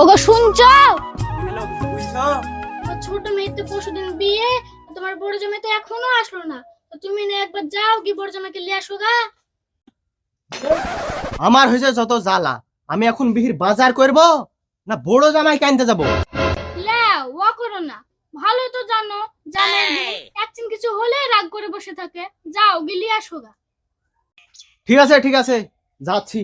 ওগো শুনছ? ছোট মেয়ের তো পরশুদিন বিয়ে তোমার বড় জামাই তো এখনও আসলো না। তো তুমি না একবার যাও কি বড় জামাইকে নিয়ে আসো গা। আমার হয়েছে যত জ্বালা আমি এখন বিহির বাজার করব না বড় জামাই কানতে যাব? লে ও করো না। ভালো তো জানো জামাই একদিন কিছু হলে রাগ করে বসে থাকে। যাও গিলি আসো গা। ঠিক আছে ঠিক আছে যাচ্ছি।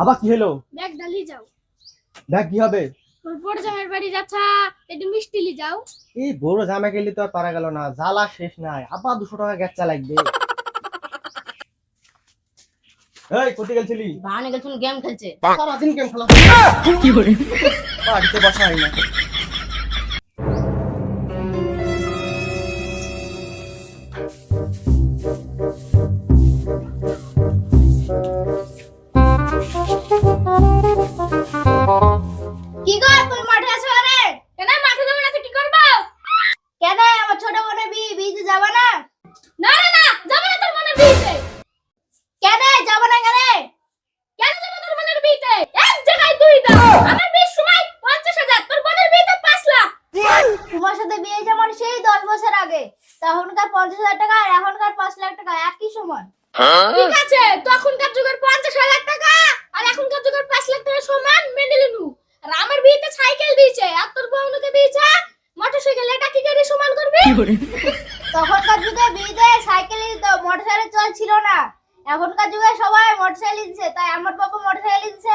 আবার কি হলো? ব্যাগ ডালি যাও। দেখ কি হবে? তোর বড় জামাইয়ের বাড়ি যাচ্ছা একটু মিষ্টি লি যাও। এই বড় জামাই গেলে তো আর পারা গেল না জ্বালা শেষ নাই আবার দুশো টাকা গ্যাসটা লাগবে। এই কোথায় গেছিলি বাহানে গেছুন গেম খেলছে। সারাদিন গেম খেলা কি করে? বাড়িতে বসা হয় না। কি কর তুই মাঠে আছো আরে? কেন মাঠে যাবে না কি করব? কেন আমার ছোট বোনের বিয়ে? বিয়েতে যাবা না? না না না যাবে না তোর বোনের বিয়েতে। কেন? যাবা না কেন? কেন যাবে তোর বোনের বিয়েতে? এক জায়গায় দুই দাও। আমার বিয়ের সময় পঞ্চাশ হাজার তোর বোনের বিয়েতে পাঁচ লাখ। তোমার সাথে বিয়ে আমার সেই দশ বছর আগে তখনকার পঞ্চাশ হাজার টাকা আর এখনকার পাঁচ লাখ টাকা একই সমান। ঠিক আছে তখনকার যুগের পঞ্চাশ হাজার টাকা আর এখনকার যুগের পাঁচ লাখ টাকা সমান মেনে নিলু আর আমার বিয়েতে সাইকেল দিয়েছে আর তোর বউনুকে দিয়েছে মোটরসাইকেল এটা কি করে সমান করবি তখনকার যুগে বিয়েতে সাইকেল মোটর সাইকেল চল ছিল না। এখনকার যুগে সবাই মোটর সাইকেল দিচ্ছে তাই আমার বাবা মোটর সাইকেল দিচ্ছে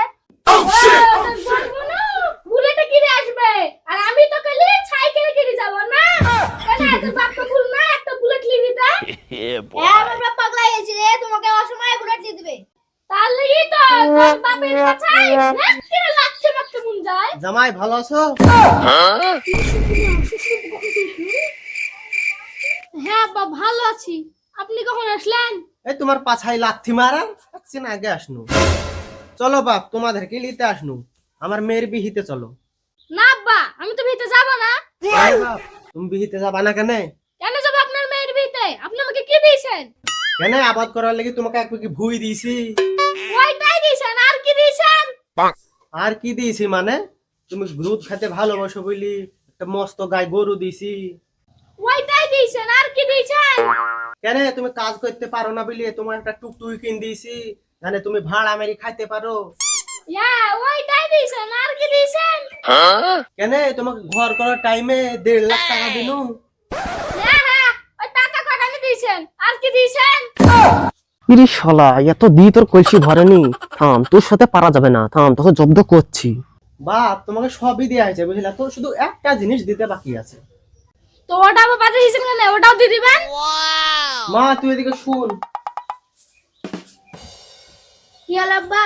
বুলেটে কিনে আসবে। আর আমি তো কালি সাইকেলে কিনে যাব না। কেন তোর বাপ তো ভুল না? একটা বুলেট নিবি তা আমার বাবা পাগলা হয়ে রে তোমাকে অসময়ে বুলেট দিয়ে দিবে। তার তো তোর বাপের কাছাই কিনে লাগছে মাত্র মন যায়। জামাই ভালো আছো হ্যাঁ বাবা ভালো আছি। আপনি কখন আসলেন? এই তোমার পাছাই লাথি মারা একদিন আগে আসনু। চলো বাপ তোমাদেরকে নিতে আসনু। আমার মেয়ের বিহিতে চলো। না আব্বা আমি তো বিয়েতে যাব না। আরে বাপ তুমি বিহিতে যাবা না কেন? কেন যাব আপনার মেয়ের বিয়েতে আপনি আমাকে কি দিয়েছেন? কেন আবাদ করার লাগি তোমাকে এক কি ভুই দিয়েছি? ওইটাই দিয়েছেন আর কি দিয়েছেন? আর কি দিয়েছি মানে? তুমি দুধ খেতে ভালোবাসো বলি একটা মস্ত গায়ে গরু দিছি ওইটাই দিয়েছেন? আর কি দিয়েছেন? কেন তুমি কাজ করতে পারো না বলি তোমার একটা টুকটুকি কিন দিয়েছি। জানে তুমি ভাড়া মেরি খাইতে পারো। ইয়া দিয়েছেন। কেন তোমাকে ঘর করার টাইমে দেড় লাখ টাকা দিনু হ্যাঁ হ্যাঁ ওই টাকা কটানি দিয়েছেন? আর কি দিয়েছেন? ইরে শালা এত দি তোর কলসি ভরেনি থাম তোর সাথে পারা যাবে না। থাম তোকে জব্দ করছি। বাপ তোমাকে সবই দেওয়া হয়েছে বুঝলা? তো শুধু একটা জিনিস দিতে বাকি আছে। তো ওটা আবার বাজে হিসেবে কেন? ওটাও দিয়ে দিবেন? মা তুই এদিকে শুন। কি হল আব্বা?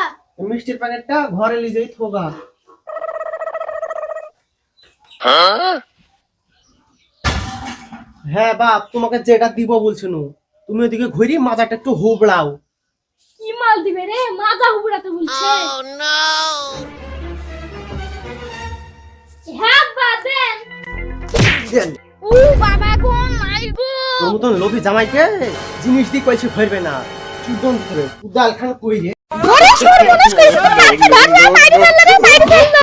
মিষ্টির প্যাকেটটা ঘরে লিজেই থোগা হ্যাঁ বাপ তোমাকে যেটা দিব বলছিল তুমি ওদিকে ঘুরি মাথাটা একটু হোবড়াও। কি মাল দিবে রে? মাজা হুবড়াতে বলছে। হ্যাঁ বাদেন ও বাবা কোন মাইগো তোর মতন লোভী জামাইকে জিনিস দিয়ে কইছে ফেরবে না চুদন ধরে উদাল খান কই রে ওরে শুন মনস করে শুন কাকে ধর মাইরে ফেললে মাইরে ফেললে